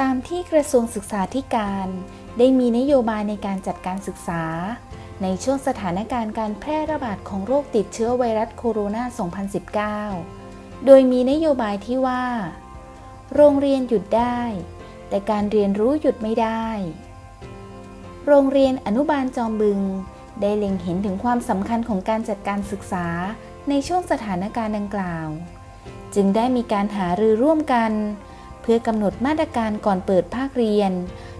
ตามที่กระทรวงศึกษาธิการ ได้มีนโยบายในการจัดการศึกษา ในช่วงสถานการณ์การแพร่ระบาดของโรคติดเชื้อไวรัสโคโรนา 2019 โดยมีนโยบายที่ว่า โรงเรียนหยุดได้ แต่การเรียนรู้หยุดไม่ได้ โรงเรียนอนุบาลจอมบึง ได้เล็งเห็นถึงความสำคัญของการจัดการศึกษาในช่วงสถานการณ์ดังกล่าว จึงได้มีการหารือร่วมกัน พื่อกำหนดมาตรการก่อนเปิดภาคเรียน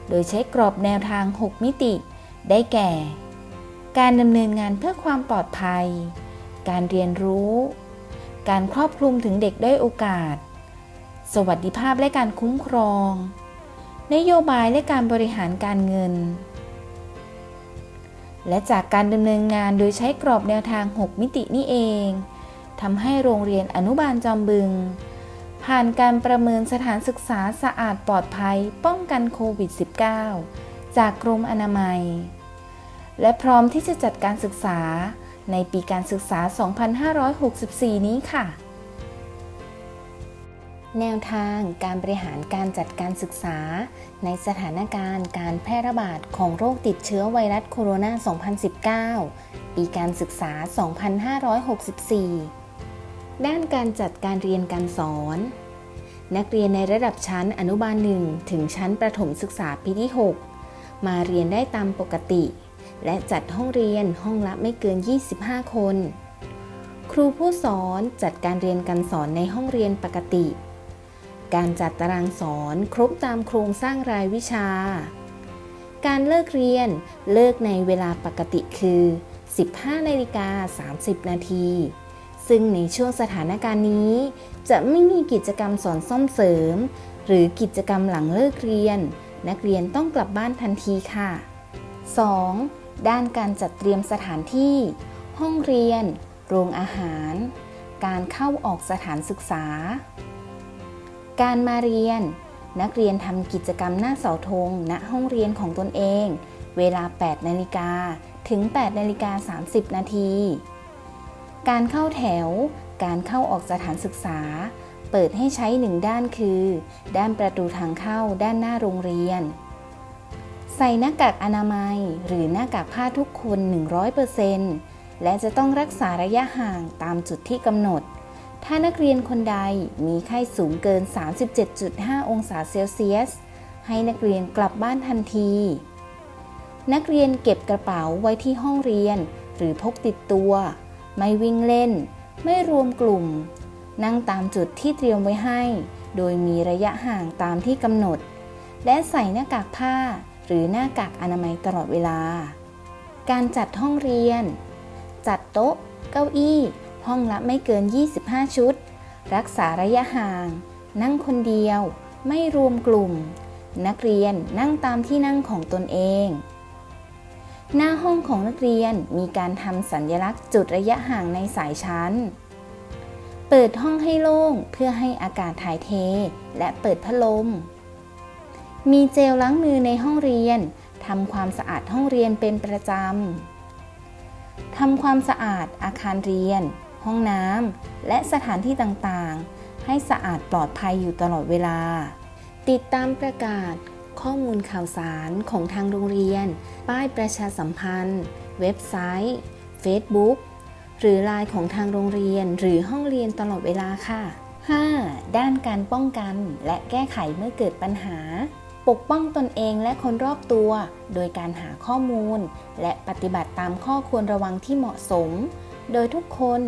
โดยใช้กรอบแนวทาง 6 มิติ ได้แก่ การดำเนินงานเพื่อความปลอดภัย การเรียนรู้ การครอบคลุมถึงเด็กด้อยโอกาส สวัสดิภาพและการคุ้มครอง นโยบายและการบริหารการเงิน และจากการดำเนินงานโดยใช้กรอบแนวทาง 6 มิตินี่เองทำให้โรงเรียนอนุบาลจอมบึง ผ่านการประเมินสถานศึกษาสะอาดปลอดภัยป้องกันโควิด -19 จากกรมอนามัย และพร้อมที่จะจัดการศึกษาในปีการศึกษา 2564 นี้ค่ะ แนวทางการบริหารการจัดการศึกษา ในสถานการณ์การแพร่ระบาดของโรคติดเชื้อไวรัสโคโรนา 2019 ปีการศึกษา 2564 ด้านการจัดการเรียนการสอน นักเรียนในระดับชั้นอนุบาล1ถึงชั้นประถมศึกษาปีที่ 6 มาเรียนได้ตามปกติ และจัดห้องเรียนห้องละไม่เกิน 25 คน ครูผู้สอนจัดการเรียนการสอนในห้องเรียนปกติ การจัดตารางสอนครบตามโครงสร้างรายวิชา การเลิกเรียนเลิกในเวลาปกติคือ 15นาฬิกา30 นาที ซึ่งในช่วงสถานการณ์นี้ จะไม่มีกิจกรรมสอนซ่อมเสริม หรือกิจกรรมหลังเลิกเรียน นักเรียนต้องกลับบ้านทันทีค่ะ 2. ด้านการจัดเตรียมสถานที่ ห้องเรียน โรงอาหาร การเข้าออกสถานศึกษา การมาเรียน นักเรียนทำกิจกรรมหน้าเสาธงณห้องเรียนของตนเอง เวลา 8 นาฬิกาถึง 8 นาฬิกา 30 นาที การเข้าแถว การเข้าออกสถานศึกษา เปิดให้ใช้หนึ่งด้านคือ ด้านประตูทางเข้าด้านหน้าโรงเรียน ใส่หน้ากากอนามัย หรือหน้ากากผ้าทุกคน 100%และจะต้องรักษาระยะห่างตามจุดที่กำหนด ถ้านักเรียนคนใดมีไข้สูงเกิน 37.5 องศาเซลเซียส ให้นักเรียนกลับบ้านทันที นักเรียนเก็บกระเป๋าไว้ที่ห้องเรียน หรือพกติดตัว ไม่วิ่งเล่น ไม่รวมกลุ่ม นั่งตามจุดที่เตรียมไว้ให้ โดยมีระยะห่างตามที่กำหนด และใส่หน้ากากผ้า หรือหน้ากากอนามัยตลอดเวลา การจัดห้องเรียน จัดโต๊ะ เก้าอี้ ห้องละไม่เกิน 25 ชุด รักษาระยะห่าง นั่งคนเดียว ไม่รวมกลุ่ม นักเรียนนั่งตามที่นั่งของตนเอง หน้าห้องของนักเรียนมีการทำสัญลักษณ์จุดระยะห่างในสายชั้น เปิดห้องให้โล่งเพื่อให้อากาศถ่ายเท และเปิดพัดลม มีเจลล้างมือในห้องเรียนทำความสะอาดห้องเรียนเป็นประจำทำความสะอาดอาคารเรียน ห้องน้ำและสถานที่ต่างๆ ให้สะอาดปลอดภัยอยู่ตลอดเวลา ติดตามประกาศ ข้อมูลข่าวสารของทางโรงเรียน ป้ายประชาสัมพันธ์ เว็บไซต์ Facebook หรือไลน์ของทางโรงเรียนหรือห้องเรียนตลอดเวลาค่ะ 5. ด้านการป้องกันและแก้ไขเมื่อเกิดปัญหา ปกป้องตนเองและคนรอบตัว โดยการหาข้อมูล และปฏิบัติตามข้อควรระวังที่เหมาะสม โดยทุกคน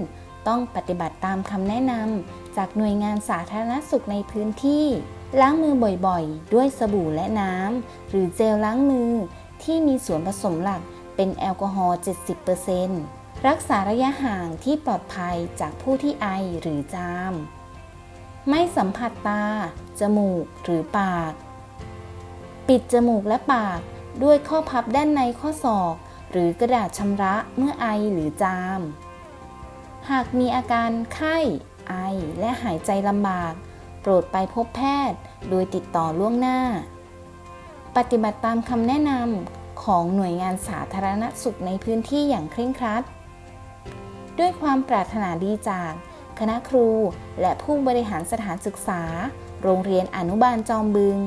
ต้องปฏิบัติตามคำแนะนำจากหน่วยงานสาธารณสุขในพื้นที่ ล้างมือบ่อยๆ ด้วยสบู่และน้ำ หรือเจลล้างมือที่มีส่วนผสมหลักเป็นแอลกอฮอล์ 70%รักษาระยะห่างที่ปลอดภัยจากผู้ที่ไอหรือจาม ไม่สัมผัสตา จมูกหรือปาก ปิดจมูกและปากด้วยข้อพับด้านในข้อศอก หรือกระดาษชำระเมื่อไอหรือจาม หากมีอาการไข้ ไอและหายใจลำบาก รดไปพบแพทย์ โดยติดต่อล่วงหน้า ปฏิบัติตามคำแนะนำของหน่วยงานสาธารณสุขในพื้นที่อย่างเคร่งครัด ด้วยความปรารถนาดีจากคณะครูและผู้บริหารสถานศึกษา โรงเรียนอนุบาลจอมบึง